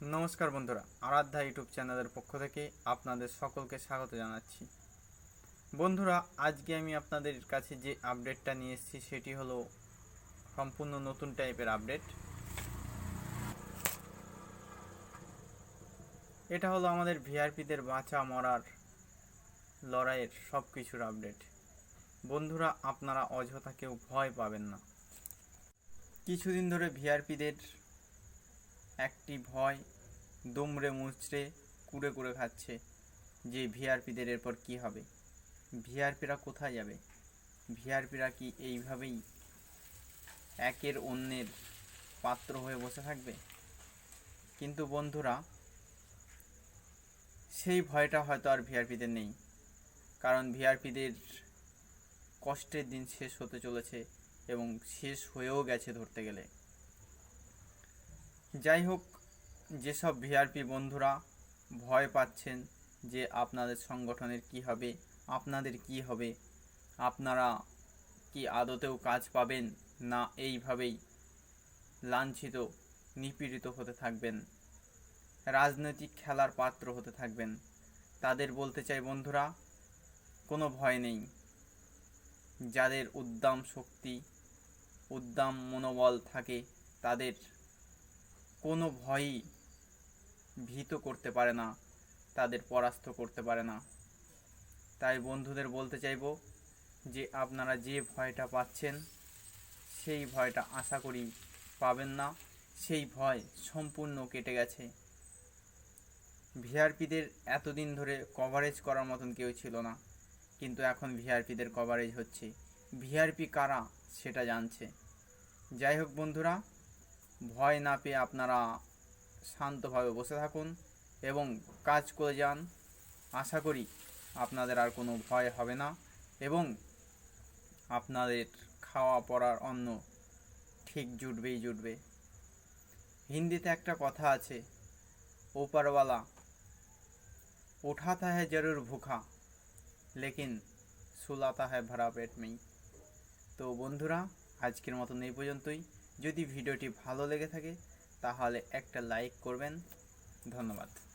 নমস্কার বন্ধুরা, আরাধ্যা ইউটিউব চ্যানেলের পক্ষ থেকে আপনাদের সকলকে স্বাগত জানাচ্ছি। বন্ধুরা, আজকে আমি আপনাদের কাছে যে আপডেটটা নিয়ে এসেছি, সেটি হলো সম্পূর্ণ নতুন টাইপের আপডেট এটা হলো আমাদের ভিআরপিদের বাঁচা মরার লড়াইয়ের সব কিছুর আপডেট বন্ধুরা, আপনারা অযথা কেউ ভয় পাবেন না। কিছুদিন ধরে ভিআরপিদের একটি ভয় দুমড়ে মুচড়ে কুড়ে কুড়ে খাচ্ছে যে ভিআরপিদের এরপর কি হবে? ভিআরপিরা কোথায় যাবে? ভিআরপিরা কি এইভাবেই একের অন্যের পাত্র হয়ে বসে থাকবে? কিন্তু বন্ধুরা, সেই ভয়টা হয়তো আর ভিআরপিদের নেই। কারণ ভিআরপিদের কষ্টের দিন শেষ হতে চলেছে এবং শেষ হয়েও গেছে ধরতে গেলে। যাই হোক যেসব ভিআরপি বন্ধুরা ভয় পাচ্ছেন যে আপনাদের সংগঠনের কি হবে, আপনাদের কি হবে, আপনারা কি আদতেও কাজ পাবেন না এইভাবেই লাঞ্ছিত, নিপীড়িত হতে থাকবেন, রাজনৈতিক খেলার পাত্র হতে থাকবেন। তাদের বলতে চাই বন্ধুরা, কোনো ভয় নেই। যাদের উদ্দাম শক্তি, উদ্দাম মনোবল থাকে, তাদের কোনো ভয়ই ভীত করতে পারে না, তাদের পরাস্ত করতে পারে না। তাই বন্ধুদের বলতে চাইব যে, আপনারা যে ভয়টা পাচ্ছেন, সেই ভয়টা আশা করি পাবেন না। সেই ভয় সম্পূর্ণ কেটে গেছে। ভিআরপিদের এতদিন ধরে কভারেজ করার মতন কেউ ছিল না, কিন্তু এখন ভিআরপিদের কভারেজ হচ্ছে। ভিআরপি কারা সেটা জানছে। যাই হোক বন্ধুরা, ভয় না পেয়ে আপনারা শান্তভাবে বসে থাকুন এবং কাজ করে যান। আশা করি আপনাদের আর কোনো ভয় হবে না এবং আপনাদের খাওয়া পড়ার অন্ন ঠিক জুটবেই জুটবে। হিন্দিতে একটা কথা আছে, ওপারওয়ালা উঠাতা হ্যায় জরুর ভুখা, লেকিন সুলাতা হ্যায় ভরা পেট মেই। তো বন্ধুরা, আজকের মতন এই পর্যন্তই। যদি ভিডিওটি ভালো লেগে থাকে তাহলে একটা লাইক করবেন। ধন্যবাদ।